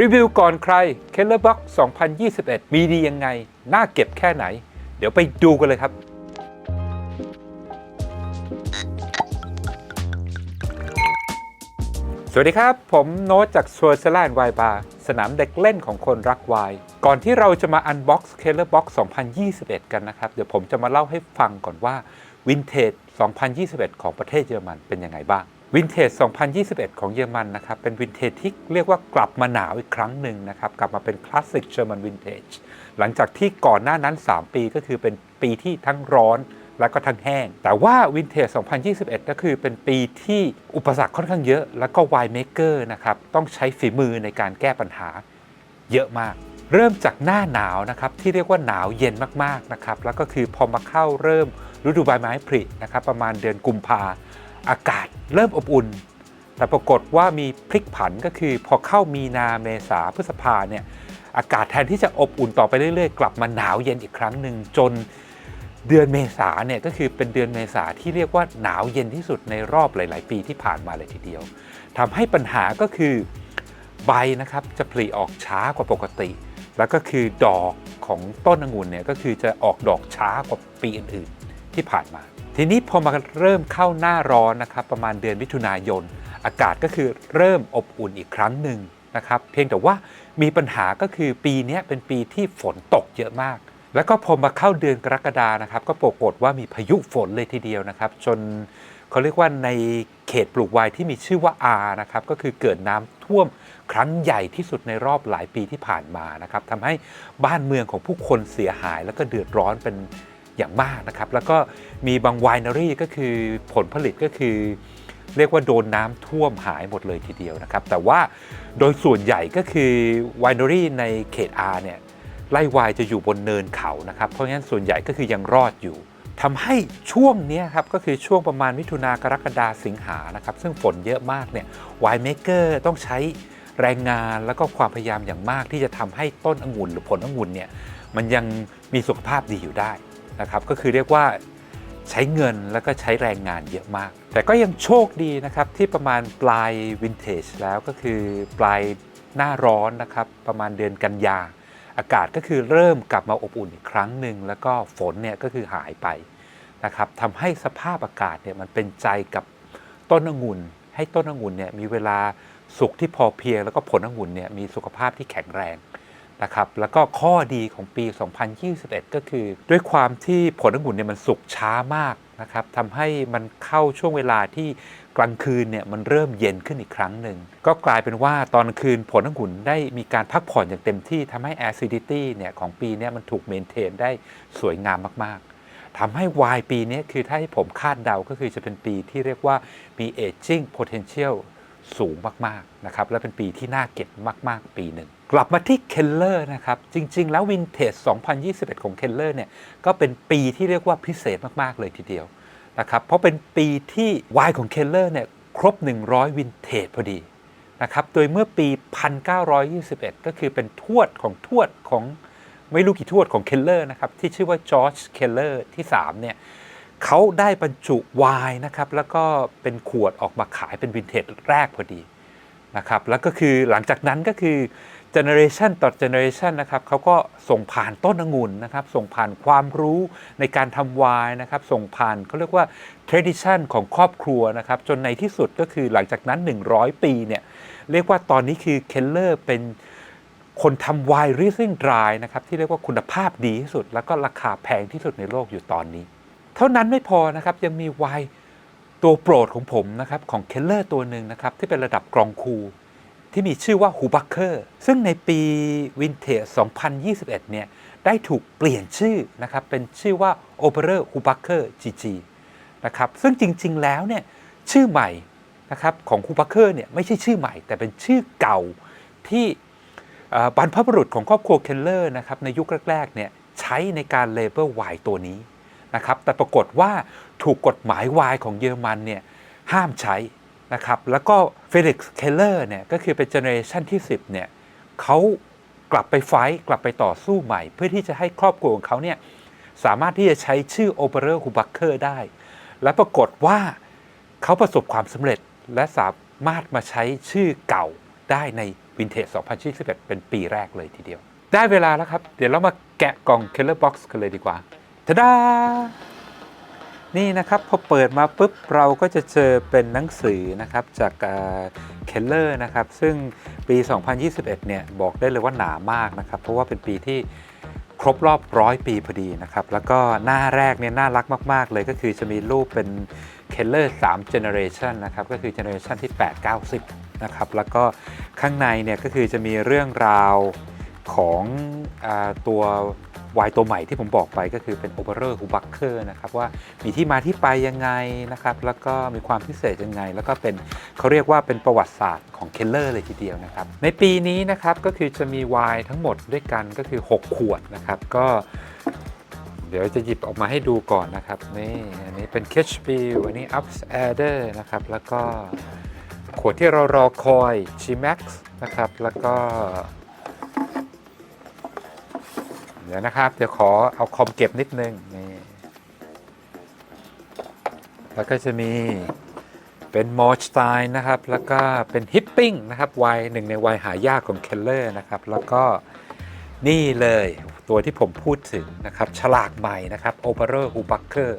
รีวิวก่อนใคร Keller Box 2021 มีดียังไง น่าเก็บแค่ไหน เดี๋ยวไปดูกันเลยครับ สวัสดีครับ ผมโน้ตจากสวนสลานไวบาร์สนามเด็กเล่นของคนรักไวน์ก่อนที่เราจะมาอันบ็อกซ์ Keller Box 2021 กันนะครับ เดี๋ยวผมจะมาเล่าให้ฟังก่อนว่าวินเทจ 2021 ของประเทศเยอรมันเป็นยังไงบ้าง วินเทจ 2021 ของเยอรมันนะครับ เป็นวินเทจที่เรียกว่ากลับมาหนาวอีกครั้งหนึ่งนะครับ กลับมาเป็นคลาสสิกเยอรมันวินเทจ หลังจากที่ก่อนหน้านั้น 3 ปีก็คือเป็นปีที่ทั้งร้อนและก็ทั้งแห้ง แต่ว่าวินเทจ 2021 ก็คือเป็นปีที่อุปสรรคค่อนข้างเยอะ แล้วก็ไวน์เมเกอร์นะครับ ต้องใช้ฝีมือในการแก้ปัญหาเยอะมากเริ่มจากหน้าหนาวนะครับที่เรียกว่าหนาวเย็นมากๆนะครับแล้วก็คือพอมาเข้าเริ่มฤดูใบไม้ผลินะครับประมาณเดือนกุมภา อากาศเริ่มอบอุ่น แต่ปรากฏว่ามีพลิกผันก็คือพอเข้ามีนาเมษาพฤษภาเนี่ยอากาศแทนที่จะอบอุ่นต่อไปเรื่อยๆ กลับมาหนาวเย็นอีกครั้งหนึ่งจนเดือนเมษาเนี่ยก็คือเป็นเดือนเมษาที่เรียกว่าหนาวเย็นที่สุดในรอบหลาย ๆ ปีที่ผ่านมาเลยทีเดียวทำให้ปัญหาก็คือใบนะครับจะผลิออกช้ากว่าปกติ แล้วก็คือดอกของต้นองุ่นเนี่ยก็คือจะออกดอกช้ากว่าปีอื่น ๆ ที่ผ่านมา ทีนี้พอมาเริ่มเข้าหน้าร้อนนะครับประมาณเดือนมิถุนายน อากาศก็คือเริ่มอบอุ่นอีกครั้งหนึ่งนะครับเพียงแต่ว่ามีปัญหาก็คือปีนี้เป็นปีที่ฝนตกเยอะมาก แล้วก็พอมาเข้าเดือนกรกฎานะครับก็ปรากฏว่ามีพายุฝนเลยทีเดียวนะครับ จนเขาเรียกว่าในเขตปลูกไวน์ที่มีชื่อว่าอานะครับก็คือเกิดน้ำท่วมครั้งใหญ่ที่สุดในรอบหลายปีที่ผ่านมานะครับทำให้บ้านเมืองของผู้คนเสียหาย แล้วก็เดือดร้อนเป็น อย่างมากนะครับ แล้วก็มีบางไวนารี่ก็คือผลผลิตก็คือ เรียกว่าโดนน้ำท่วมหายหมดเลยทีเดียวนะครับ แต่ว่าโดยส่วนใหญ่ก็คือไวนารี่ในเขต R เนี่ยไร่ไวน์จะอยู่บนเนินเขานะครับ เพราะงั้นส่วนใหญ่ก็คือยังรอดอยู่ทำให้ช่วงนี้ครับก็คือช่วงประมาณมิถุนากรกฎาสิงหานะครับ ซึ่งฝนเยอะมากเนี่ยไวน์เมเกอร์ต้องใช้แรงงานแล้วก็ความพยายามอย่างมากที่จะทำให้ต้นองุ่นหรือผลองุ่นเนี่ยมันยังมีสุขภาพดีอยู่ได้ นะครับก็คือเรียกว่าใช้เงินแล้วก็ใช้แรงงานเยอะมาก แต่ก็ยังโชคดีนะครับที่ประมาณปลายวินเทจแล้วก็คือปลายหน้าร้อนนะครับประมาณเดือนกันยา อากาศก็คือเริ่มกลับมาอบอุ่นอีกครั้งหนึ่งแล้วก็ฝนเนี่ยก็คือหายไปนะครับทำให้สภาพอากาศเนี่ยมันเป็นใจกับต้นองุ่น ให้ต้นองุ่นเนี่ยมีเวลาสุกที่พอเพียงแล้วก็ผลองุ่นเนี่ยมีสุขภาพที่แข็งแรง นะครับแล้วก็ข้อดีของปี 2021 ก็คือ ด้วยความที่ผลองุ่นเนี่ยมันสุกช้ามากนะครับทำให้มันเข้าช่วงเวลาที่กลางคืนเนี่ยมันเริ่มเย็นขึ้นอีกครั้งหนึ่ง ก็กลายเป็นว่าตอนคืนผลองุ่นได้มีการพักผ่อนอย่างเต็มที่ทำให้ acidity เนี่ยของปีนี้มันถูกเมนเทนได้สวยงามมากๆทำให้วายปีนี้คือถ้าให้ผมคาดเดาก็คือจะเป็นปีที่เรียกว่ามี aging potential สูงมากๆนะครับและเป็นปีที่น่าเก็บมาก ๆ ปีหนึ่ง กลับมาที่เคลเลอร์นะครับ จริง ๆ แล้ววินเทจ 2021 ของเคลเลอร์เนี่ยก็เป็นปีที่เรียกว่าพิเศษมากๆเลยทีเดียวนะครับเพราะเป็นปีที่วายของเคลเลอร์เนี่ยครบ 100 วินเทจพอดีนะครับโดยเมื่อปี 1921 ก็คือเป็นทวดของทวดของไม่รู้กี่ทวดของเคลเลอร์นะครับที่ชื่อว่าจอร์จเคลเลอร์ที่3เนี่ย เขาได้บรรจุไวน์นะครับแล้วก็เป็นขวดออกมาขายเป็นวินเทจแรกพอดีนะครับแล้วก็คือหลังจากนั้นก็คือเจเนอเรชันต่อเจเนอเรชันนะครับเขาก็ส่งผ่านต้นองุ่นนะครับ ส่งผ่านความรู้ในการทำไวน์นะครับ ส่งผ่านเขาเรียกว่า tradition ของครอบครัวนะครับ จนในที่สุดก็คือหลังจากนั้น 100 ปีเนี่ย เรียกว่าตอนนี้คือเคลเลอร์เป็นคนทำไวน์ริซิ่งดรายนะครับ ที่เรียกว่าคุณภาพดีที่สุด แล้วก็ราคาแพงที่สุดในโลกอยู่ตอนนี้ ท่านั้นไม่พอนะครับยังมีไวน์ตัวโปรดของผมนะครับของเคลเลอร์ตัวหนึ่งนะครับที่เป็นระดับกรองคู ที่มีชื่อว่าฮูบัคเคอร์ซึ่งในปีวินเทจ 2021 เนี่ยได้ถูกเปลี่ยนชื่อนะครับเป็นชื่อว่า o p e r a h u b a c k e r GG นะครับซึ่งจริง ๆ แล้วเนี่ยชื่อใหม่นะครับของฮูบัคเคอร์เนี่ยไม่ใช่ชื่อใหม่ แต่เป็นชื่อเก่าที่บรรพบุรุษของครอบครัวเคลเลอร์นะครับในยุคแรกๆเนี่ยใช้ในการเลเบลไวน์ตัวนี้ นะครับ แต่ปรากฏว่าถูกกฎหมายวายของเยอรมันเนี่ยห้ามใช้นะครับ แล้วก็เฟลิกซ์เคลเลอร์เนี่ยก็คือเป็นเจเนอเรชันที่ 10เนี่ยเขากลับไปไฟ์กลับไปต่อสู้ใหม่ เพื่อที่จะให้ครอบครัวของเขาเนี่ยสามารถที่จะใช้ชื่อโอเปอเรอร์ฮูบัคเคอร์ได้ และปรากฏว่าเขาประสบความสำเร็จและสามารถมาใช้ชื่อเก่าได้ในวินเทจ 2021 เป็นปีแรกเลยทีเดียว ได้เวลาแล้วครับ เดี๋ยวเรามาแกะกล่อง Keller Box กันเลยดีกว่า ทดา นี่นะครับพอเปิดมาปุ๊บเราก็จะเจอเป็นหนังสือนะครับจากเคลเลอร์นะครับ ซึ่งปี 2021 เนี่ยบอกได้เลยว่าหนามากนะครับ เพราะว่าเป็นปีที่ครบรอบร้อยปีพอดีนะครับ แล้วก็หน้าแรกเนี่ยน่ารักมาก ๆ เลยก็คือจะมีรูปเป็นเคลเลอร์3 generation นะครับ ก็คือ generation ที่ 8 90 นะครับ แล้วก็ข้างในเนี่ยก็คือจะมีเรื่องราวของอตัว วายตัวใหม่ที่ผมบอกไปก็คือเป็น o p e r a h u b a c k e r นะครับว่ามีที่มาที่ไปยังไงนะครับแล้วก็มีความพิเศษยังไง แล้วก็เป็นเขาเรียกว่าเป็นประวัติศาสตร์ของเคลเลอร์เลยทีเดียวนะครับในปีนี้นะครับก็คือจะมีไวน์ทั้งหมดด้วยกันก็คือ 6 ขวดนะครับก็เดี๋ยวจะหยิบออกมาให้ดูก่อนนะครับนี่อันนี้เป็น c a t c h b i l อันนี้ Ups Adder นะครับแล้วก็ขวดที่เรารอคอย g m a x นะครับแล้วก็ ดี๋ยวนะครับ เดี๋ยวขอเอาคอมเก็บนิดนึงนี่แล้วก็จะมีเป็นมอร์ชไตน์นะครับ แล้วก็เป็นฮิปปิ้งนะครับวน์หนึ่งในวน์หายากของเคลเลอร์นะครับ แล้วก็นี่เลยตัวที่ผมพูดถึงนะครับ ฉลากใหม่นะครับ o p e r a h u b a c k e r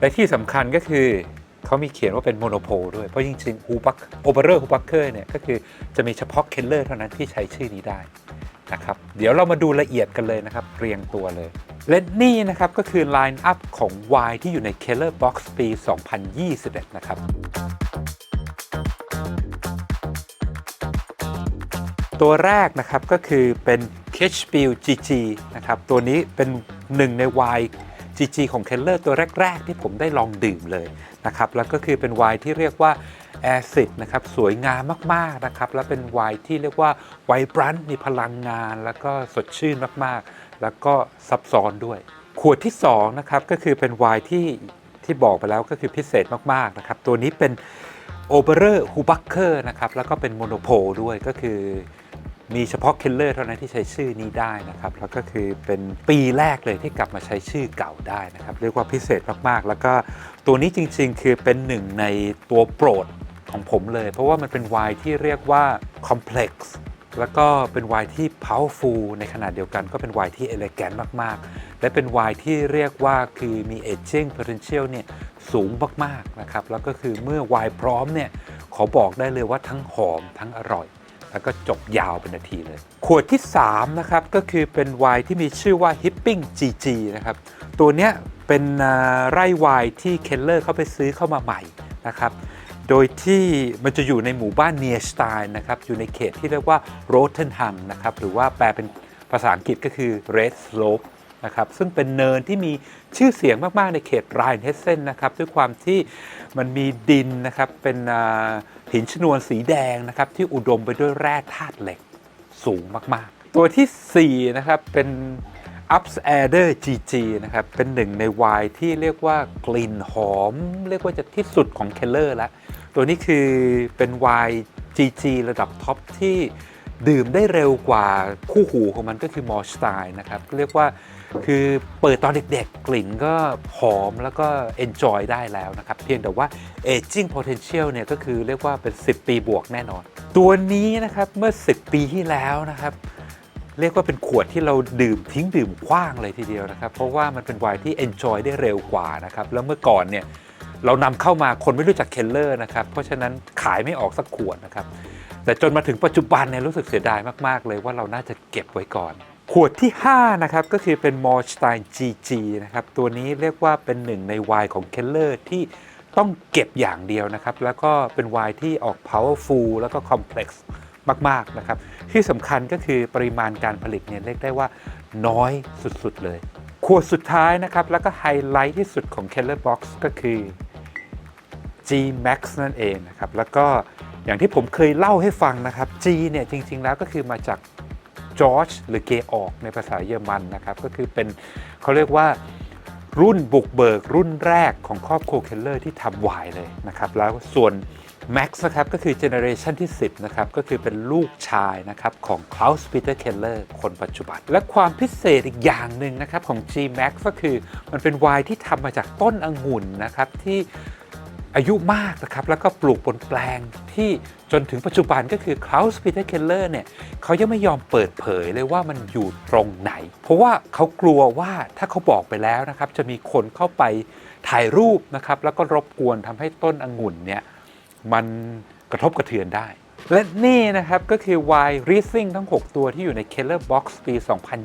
และที่สำคัญก็คือเขามีเขียนว่าเป็นโมโนโพลด้วย เพราะจริงๆ h u b a c o p e r a h u b a c k e r เนี่ย ก็คือจะมีเฉพาะเคลเลอร์เท่านั้นที่ใช้ชื่อนี้ได้ นะครับเดี๋ยวเรามาดูละเอียดกันเลยนะครับเรียงตัวเลยและนี่นะครับก็คือ Line Up ของ Y ที่อยู่ใน Keller Box ปี 2021 นะครับตัวแรกนะครับก็คือเป็น c a t c h b i l GG นะครับตัวนี้เป็นหนึ่งใน Y GG ของ Keller ตัวแรก ๆ ที่ผมได้ลองดื่มเลยนะครับแล้วก็คือเป็น Y ที่เรียกว่า แอซิดนะครับสวยงามมากๆนะครับและเป็นไวน์ที่เรียกว่าไวบรันมีพลังงาน แล้วก็สดชื่นมากๆ แล้วก็ซับซ้อนด้วย ขวดที่2นะครับก็คือเป็นไวน์ที่ที่บอกไปแล้วก็คือพิเศษมากๆนะครับตัวนี้เป็นโอเบอร์ฮูบัคเคอร์นะครับแล้วก็เป็นโมโนโพลด้วยก็คือมีเฉพาะเคลเลอร์เท่านั้นที่ใช้ชื่อนี้ได้นะครับ แล้วก็คือเป็นปีแรกเลยที่กลับมาใช้ชื่อเก่าได้นะครับ เรียกว่าพิเศษมาก ๆ แล้วก็ตัวนี้จริง ๆ คือเป็นหนึ่งในตัวโปรด ของผมเลย เพราะว่ามันเป็นไวน์ที่เรียกว่า complex แล้วก็เป็นไวน์ที่ powerful ในขณะเดียวกันก็เป็นไวน์ที่ elegant มากๆ และเป็นไวน์ที่เรียกว่าคือมี aging potential เนี่ยสูงมากๆนะครับ แล้วก็คือเมื่อไวน์พร้อมเนี่ยขอบอกได้เลยว่าทั้งหอมทั้งอร่อย แล้วก็จบยาวเป็นนาทีเลย ขวดที่ 3 นะครับ ก็คือเป็นไวน์ที่มีชื่อว่า Hipping GG นะครับ ตัวเนี้ยเป็นไร่ไวน์ที่เคลเลอร์เขาไปซื้อเข้ามาใหม่นะครับ โดยที่มันจะอยู่ในหมู่บ้านเนียสไตน์นะครับ อยู่ในเขตที่เรียกว่าโรเทนฮังนะครับ หรือว่าแปลเป็นภาษาอังกฤษก็คือ Red Slope นะครับ ซึ่งเป็นเนินที่มีชื่อเสียงมาก ๆ ในเขตไรน์เฮสเซนนะครับ ด้วยความที่มันมีดินนะครับ เป็นหินชนวนสีแดงนะครับ ที่อุดมไปด้วยแร่ธาตุเหล็กสูงมาก ๆ ตัวทีสี่4 นะครับ เป็น Ups Adder GG นะครับ เป็นหนึ่งในไวน์ที่เรียกว่ากลิ่นหอม เรียกว่าจะที่สุดของเคลเลอร์แล้ว ตัวนี้คือเป็นไวน์ GG ระดับท็อปที่ดื่มได้เร็วกว่าคู่หูของมันก็คือมอร์สไตน์นะครับ เรียกว่าคือเปิดตอนเด็กๆ กลิ่นก็หอมแล้วก็ enjoy ได้แล้วนะครับ เพียงแต่ว่า aging potential เนี่ยก็คือเรียกว่าเป็น 10 ปีบวกแน่นอน ตัวนี้นะครับเมื่อ 10 ปีที่แล้วนะครับ เรียกว่าเป็นขวดที่เราดื่มทิ้งดื่มคว้างเลยทีเดียวนะครับ เพราะว่ามันเป็นไวน์ที่ enjoy ได้เร็วกว่านะครับ แล้วเมื่อก่อนเนี่ยเรานำเข้ามาคนไม่รู้จักเคลเลอร์นะครับ เพราะฉะนั้นขายไม่ออกสักขวดนะครับ แต่จนมาถึงปัจจุบันเนี่ยรู้สึกเสียดายมาก ๆ เลยว่าเราน่าจะเก็บไว้ก่อน ขวดที่ 5 นะครับ ก็คือเป็น m o r s t e i n GG นะครับ ตัวนี้เรียกว่าเป็นหนึ่งในไวน์ของเคลเลอร์ที่ต้องเก็บอย่างเดียวนะครับ แล้วก็เป็นไวน์ที่ออก powerful แล้วก็ complex มากๆนะครับ ที่สำคัญก็คือปริมาณการผลิตเนี่ยเรียกได้ว่าน้อยสุดๆเลยขวดสุดท้ายนะครับ แล้วก็ไฮไลท์ที่สุดของ Keller Box ก็คือ G Max นั่นเองนะครับ แล้วก็อย่างที่ผมเคยเล่าให้ฟังนะครับ G เนี่ยจริง ๆ แล้วก็คือมาจากจอร์จหรือเกออกในภาษาเยอรมันนะครับ ก็คือเป็นเขาเรียกว่ารุ่นบุกเบิกรุ่นแรกของครอบครัวเคลเลอร์ที่ทำไวน์เลยนะครับ แล้วส่วน Max นะครับก็คือเจเนอเรชันที่ 10 นะครับ ก็คือเป็นลูกชายนะครับ ของ Klaus Peter Keller คนปัจจุบัน และความพิเศษอีกอย่างหนึ่งนะครับ ของ G Max ก็คือมันเป็นไวน์ที่ทำมาจากต้นองุ่นนะครับ ที่อายุมากนะครับ แล้วก็ปลูกบนแปลงที่จนถึงปัจจุบันก็คือ Klaus Peter Keller เนี่ยเขายังไม่ยอมเปิดเผยเลยว่ามันอยู่ตรงไหน เพราะว่าเขากลัวว่าถ้าเขาบอกไปแล้วนะครับ จะมีคนเข้าไปถ่ายรูปนะครับ แล้วก็รบกวนทำให้ต้นองุ่นเนี่ย มันกระทบกระเทือนได้ และนี่นะครับก็คือ Wine Riesling ทั้ง 6 ตัวที่อยู่ใน Keller Box ปี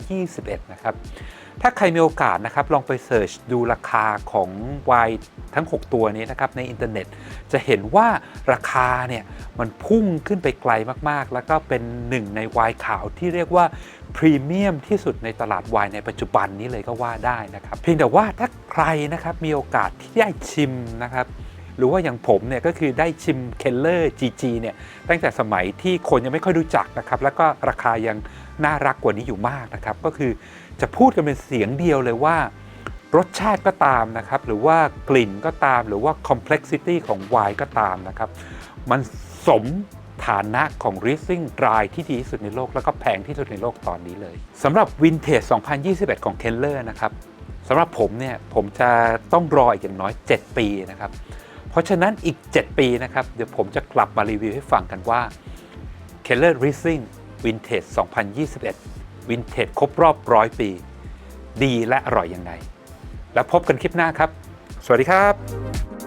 2021 นะครับ ถ้าใครมีโอกาสนะครับ ลองไปเสิร์ชดูราคาของไวน์ทั้ง 6 ตัวนี้นะครับ ในอินเทอร์เน็ต จะเห็นว่าราคาเนี่ย มันพุ่งขึ้นไปไกลมากๆ แล้วก็เป็นหนึ่งในไวน์ขาวที่เรียกว่าพรีเมียมที่สุดในตลาดไวน์ในปัจจุบันนี้เลยก็ว่าได้นะครับ เพียงแต่ว่าถ้าใครนะครับมีโอกาสที่ได้ชิมนะครับ หรือว่าอย่างผมเนี่ยก็คือได้ชิมเคลเลอร์ GG เนี่ยตั้งแต่สมัยที่คนยังไม่ค่อยรู้จักนะครับแล้วก็ราคายังน่ารักกว่านี้อยู่มากนะครับก็คือจะพูดกันเป็นเสียงเดียวเลยว่ารสชาติก็ตามนะครับหรือว่ากลิ่นก็ตามหรือว่า complexity ของไวน์ก็ตามนะครับมันสมฐานะของ Riesling Dry ที่ดีที่สุดในโลก แล้วก็แพงที่สุดในโลกตอนนี้เลยสำหรับ Vintage 2021 ของ Keller นะครับสำหรับผมเนี่ยผมจะต้องรออีกอย่างน้อย 7 ปีนะครับ เพราะฉะนั้นอีก 7 ปีนะครับ เดี๋ยวผมจะกลับมารีวิวให้ฟังกันว่า Keller Racing Vintage 2021 Vintage ครบรอบร้อยปี ดีและอร่อยยังไง แล้วพบกันคลิปหน้าครับ สวัสดีครับ